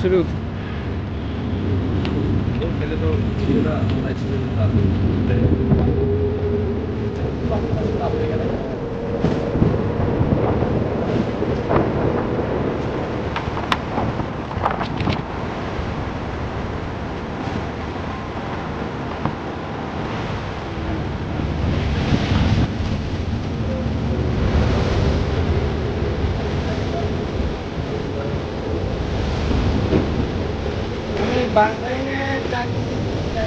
শুরু খেলে তো ছেলেরা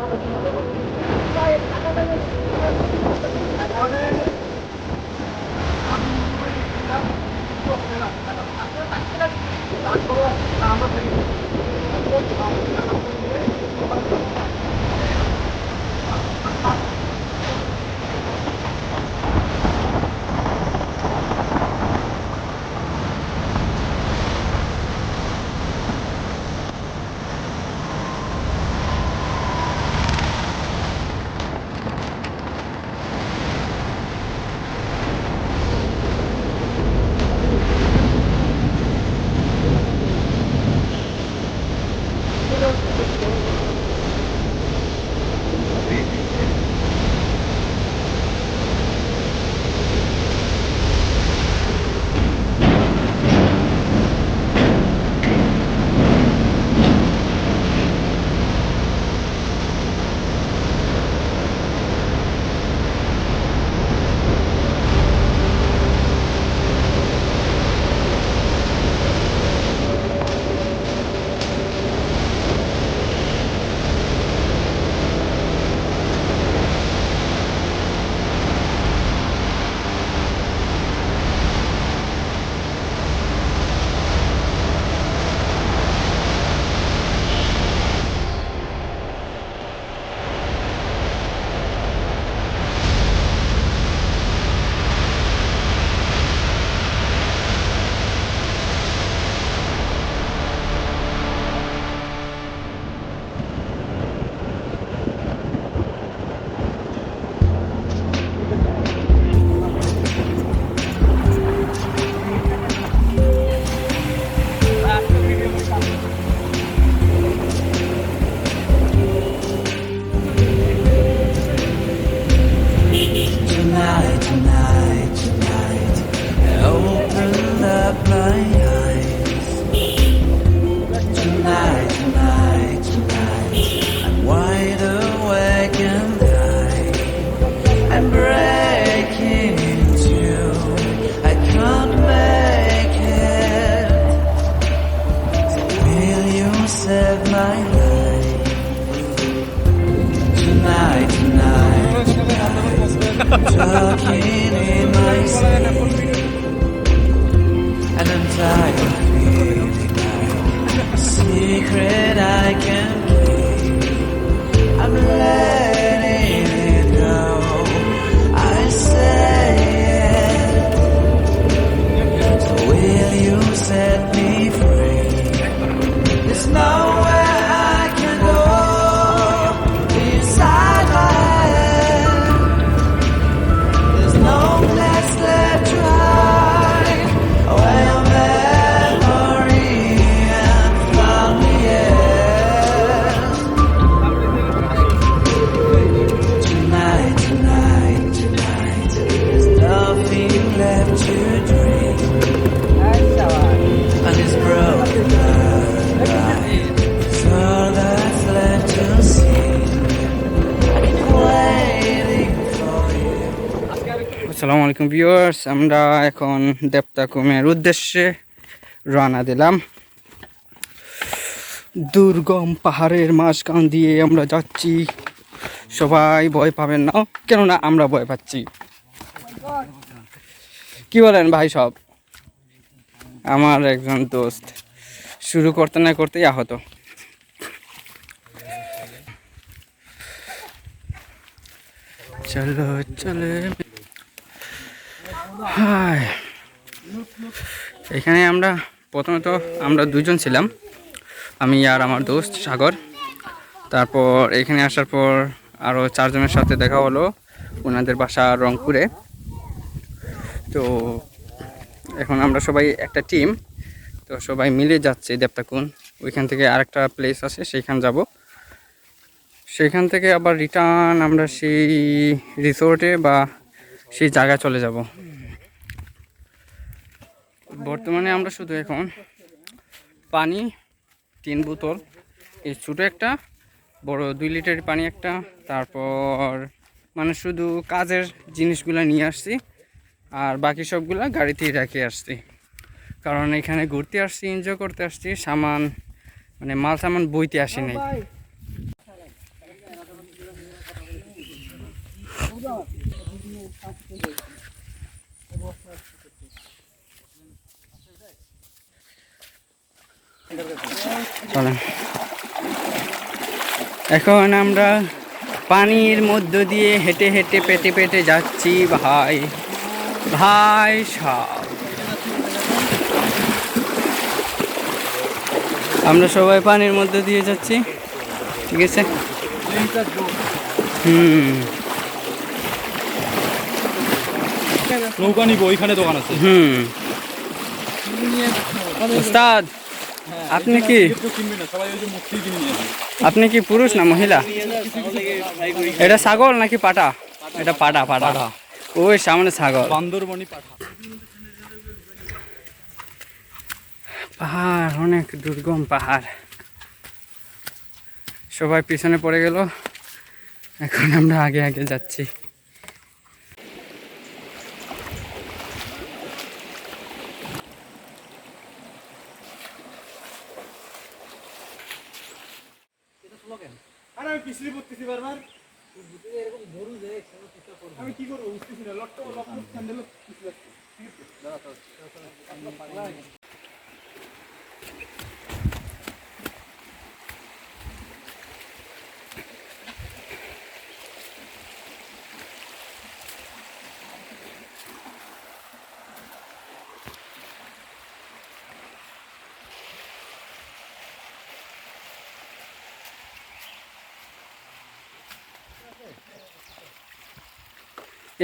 方。Secret I can keep. I'm letting আসসালামু আলাইকুম ভিউয়ার্স, আমরা এখন দেবতাকুমের উদ্দেশ্যে রওনা দিলাম। দুর্গম পাহাড়ের মাঝখান দিয়ে আমরা যাচ্ছি। সবাই ভয় পাবেন না। কেননা আমরা ভয় পাচ্ছি। কি বলেন ভাই সব? আমার একজন দোস্ত। শুরু করতে না করতেই আহত। চলো, চলে। এখানে আমরা প্রথমত আমরা দুজন ছিলাম। আমি আর আমার দোস্ত সাগর। তারপর এখানে আসার পর আরও চারজনের সাথে দেখা হলো। ওনাদের বাসা রংপুরে। তো এখন আমরা সবাই একটা টিম তো সবাই মিলে যাচ্ছে দেবতাকুন ওইখান থেকে আরেকটা প্লেস আছে, সেইখান যাব। সেখান থেকে আবার রিটার্ন আমরা সেই রিসোর্টে বা সেই জায়গায় চলে যাব। বর্তমানে আমরা শুধু এখন পানি, তিন বোতল, এই ছোটো একটা, বড় দুই লিটার পানি একটা, তারপর মানে শুধু কাজের জিনিসগুলো নিয়ে আসছি। আর বাকি সবগুলা গাড়িতেই রেখে আসছি। কারণ এখানে ঘুরতে আসছি এনজয় করতে আসছি, সামান মানে মাল সামান বইতে আসি নাই। এখন আমরা পানির মধ্য দিয়ে হেঁটে হেঁটে পেটে পেটে যাচ্ছি, ভাই। ভাই সব আমরা সবাই পানির মধ্যে দিয়ে যাচ্ছি ঠিক আছে? হুম। নৌকা নিব ওইখানে দোকান আছে। হুম। উস্তাদ আপনি কি। আপনি কি পুরুষ না মহিলা? এটা ছাগল নাকি পাটা? এটা পাটা। পাটা। ওই সামনে ছাগল। বান্দরবনি পাঠা। পাহাড় অনেক দুর্গম পাহাড়। সবাই পিছনে পড়ে গেল। এখন আমরা আগে আগে যাচ্ছি। আরে আমি পিছলি পড়তেছি বারবার। আমি কি করব বুঝতেছি না লটটা লট্ট স্যান্ডেল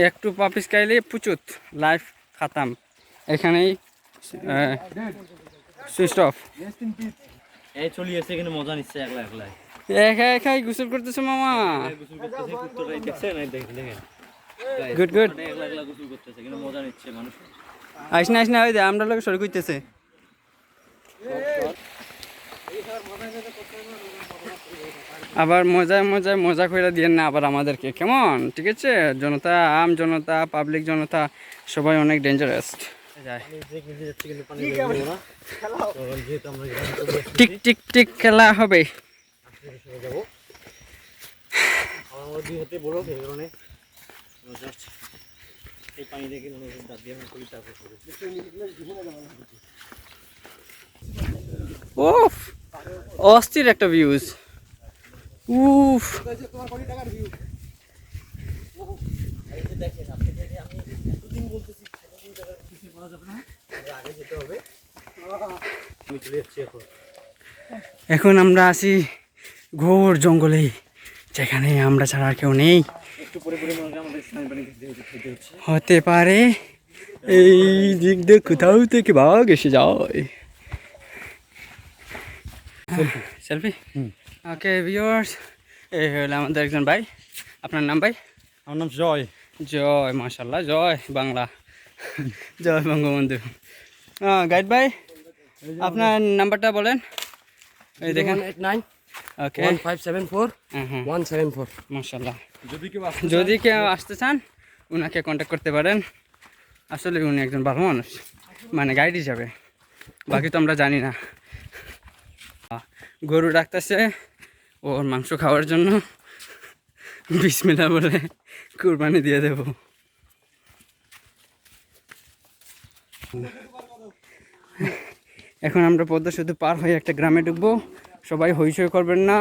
একটু পাপিস খাইলে পুচুত লাইফ খাতাম। এখানেই সুইচ অফ এই চলিয়েছে এখানে মজা নিচ্ছে একলা একলা একা একাই গোসল করতেছে মামা। গুড গুড মানে আইস না আইস না ওই আমরা লোক সরে করতেছে আবার মজায় মজায় মজা করে দিয়ে না আবার আমাদেরকে, কেমন? ঠিক আছে? জনতা, আম জনতা পাবলিক জনতা, সবাই অনেক ডেঞ্জারাস টিক টিক টিক, খেলা হবে। অস্থির একটা ভিউজ উফ। এখন আমরা আছি ঘোর জঙ্গলে যেখানে আমরা ছাড়া আর কেউ নেই। হয় হতে পারে এই দিক দিয়ে কোথাও থেকে বাঘ এসে যায়। সেলফি ওকে ভিউয়ার্স এই হলো আমাদের একজন ভাই। আপনার নাম ভাই? আমার নাম জয়। জয় মাশাল্লাহ জয় বাংলা। জয় বঙ্গবন্ধু। গাইড ভাই আপনার নাম্বারটা বলেন। এই দেখেন। Eight nine okay one five seven four হ্যাঁ হ্যাঁ। ওয়ান সেভেন ফোর মাশাল্লাহ যদি কেউ যদি কেউ আসতে চান ওনাকে কন্ট্যাক্ট করতে পারেন। আসলে উনি একজন ভালো মানুষ। মানে গাইড হিসাবে। বাকি তো আমরা জানি না। গরু ডাকতেছে। ওর মাংস খাওয়ার জন্য বিসমিল্লা বলে কুরবানি দিয়ে দেব। এখন আমরা পদ্মা শুধু পার হয়ে একটা গ্রামে ঢুকবো। সবাই হইচই করবেন না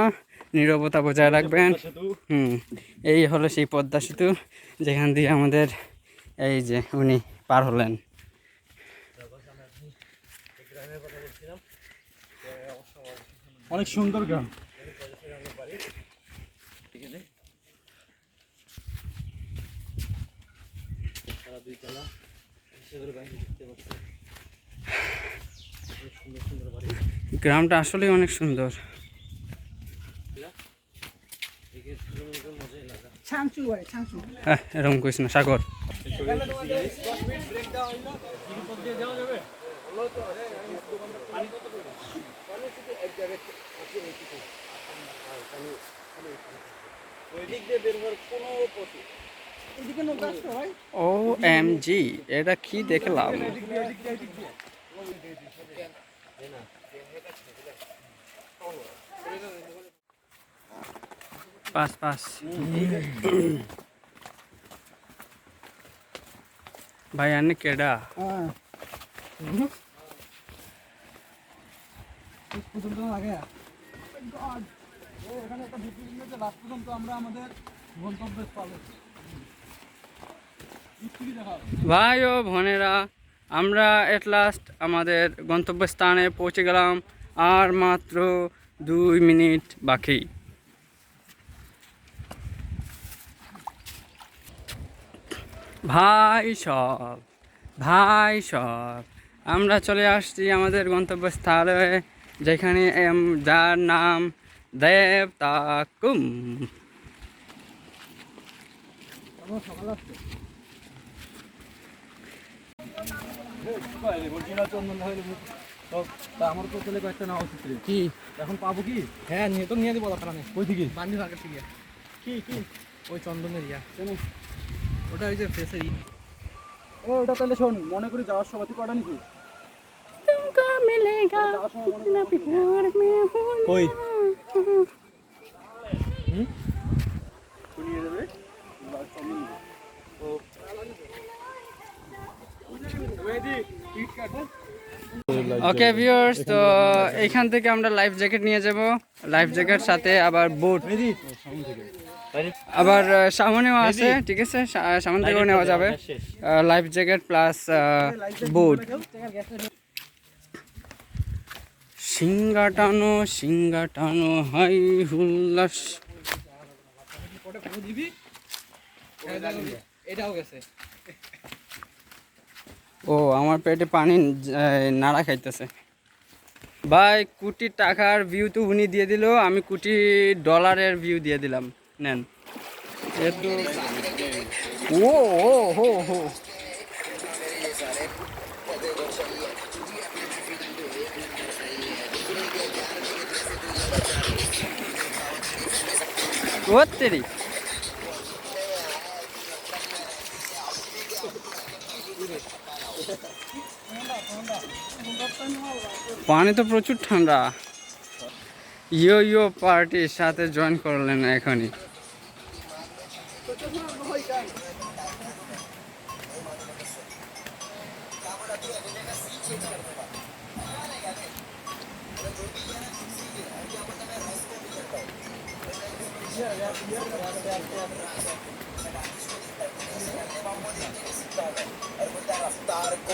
নীরবতা বজায় রাখবেন। হুম এই হলো সেই পদ্মা সেতু যেখান দিয়ে আমাদের এই যে উনি পার হলেন। অনেক সুন্দর গ্রাম। তারা দুই তলা হিসেবে বাইরে দেখতে পাচ্ছে সুন্দর সুন্দর বাড়ি। গ্রামটা আসলে অনেক সুন্দর। হয় হ্যাঁ এরকম করিস না সাগর। ও এম জি এটা কি দেখলাম? Pass pass. ভাই আনে কেডা? এখানে একটা ভিত্তি লাস্ট পর্যন্ত আমরা আমাদের ভিত্তি দেখা ভাই ও বোনেরা, আমরা এট লাস্ট আমাদের গন্তব্যস্থানে পৌঁছে গেলাম, আর মাত্র দুই মিনিট বাকি। ভাই সব ভাই সব, আমরা চলে আসছি আমাদের গন্তব্যস্থলে, যেখানে যার নাম দেবতাকুম আমার তো চলে কয়েকটা নেওয়া উচিত রে। কি? এখন পাবো কি হ্যাঁ নিয়ে তো নিয়ে দিব দরকার নেই কই থেকে বান্ডি মার্কেট থেকে কি কি ওই চন্দনের ইয়া ওটা ওই যে ফেসের ও ওটা তাহলে শোন মনে করি যাওয়ার সময় তুই কটা নিবি। কই ওকে ভিউয়ার্স তো এইখান থেকে আমরা লাইফ জ্যাকেট নিয়ে যাব। লাইফ জ্যাকেট সাথে আবার বুট আবার সামনেও আছে ঠিক আছে? সামনে থেকেও নেওয়া যাবে। লাইফ জ্যাকেট প্লাস বুট সিঙ্গা টানো সিঙ্গা টানো হাই হুল্লাস। এটাও গেছে। ও, আমার পেটে পানি নাড়া খাইতেছে। ভাই, কোটি টাকার ভিউ তো উনি দিয়ে দিল, আমি কোটি ডলারের ভিউ দিয়ে দিলাম, নেন। ও ও, হো হো। ও তেরি পানি তো প্রচুর ঠান্ডা। ইয়ো ইয়ো পার্টির সাথে জয়েন করলেন এখনই। रफ्तार को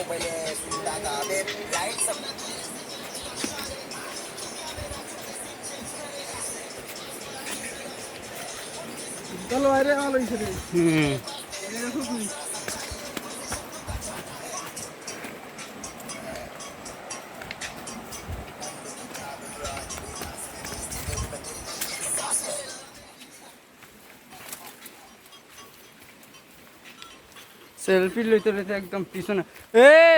চলো বাইরে ভালো হয়েছে রে হুম। সেলফি লইতে লইতে একদম পিছনে। এ এ!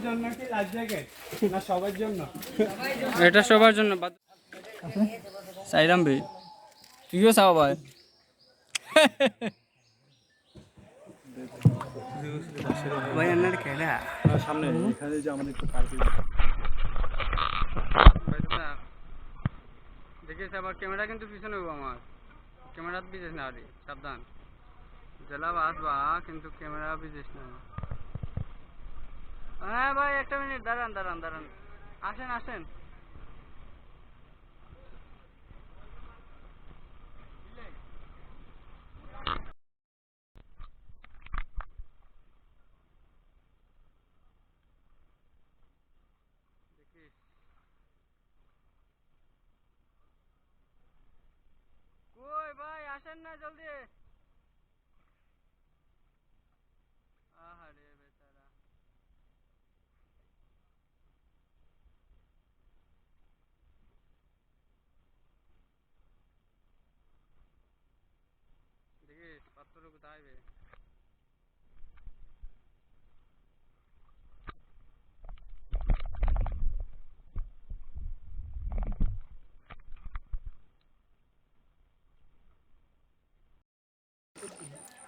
জন্য কি লাইফ জ্যাকেট না সবার জন্য? এটা সবার জন্য সাইরাম ভাই তুইও চাও ভাই। ভাই আন্নার খেলা? সামনে এখানে যে আমাদের একটু পার্কে দেখিস আবার ক্যামেরা কিন্তু পিছনে হব আমার। ক্যামেরা বিজেস না সাবধান। জেলা বাস বা কিন্তু ক্যামেরা বিজেস না। হ্যাঁ ভাই একটা মিনিট দাঁড়ান দাঁড়ান দাঁড়ান। আসেন আসেন। কই ভাই আসেন না জলদি।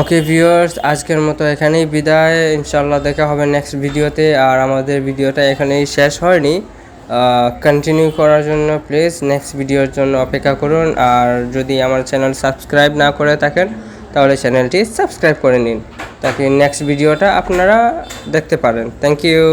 ওকে ভিউয়ার্স আজকের মতো এখানেই বিদায়। ইনশাল্লাহ দেখা হবে নেক্সট ভিডিওতে আর আমাদের ভিডিওটা এখানেই শেষ হয়নি। কন্টিনিউ করার জন্য প্লিজ নেক্সট ভিডিওর জন্য অপেক্ষা করুন। আর যদি আমার চ্যানেল সাবস্ক্রাইব না করে থাকেন, তাহলে চ্যানেলটি সাবস্ক্রাইব করে নিন। তাকে নেক্সট ভিডিওটা আপনারা দেখতে পারেন। Thank you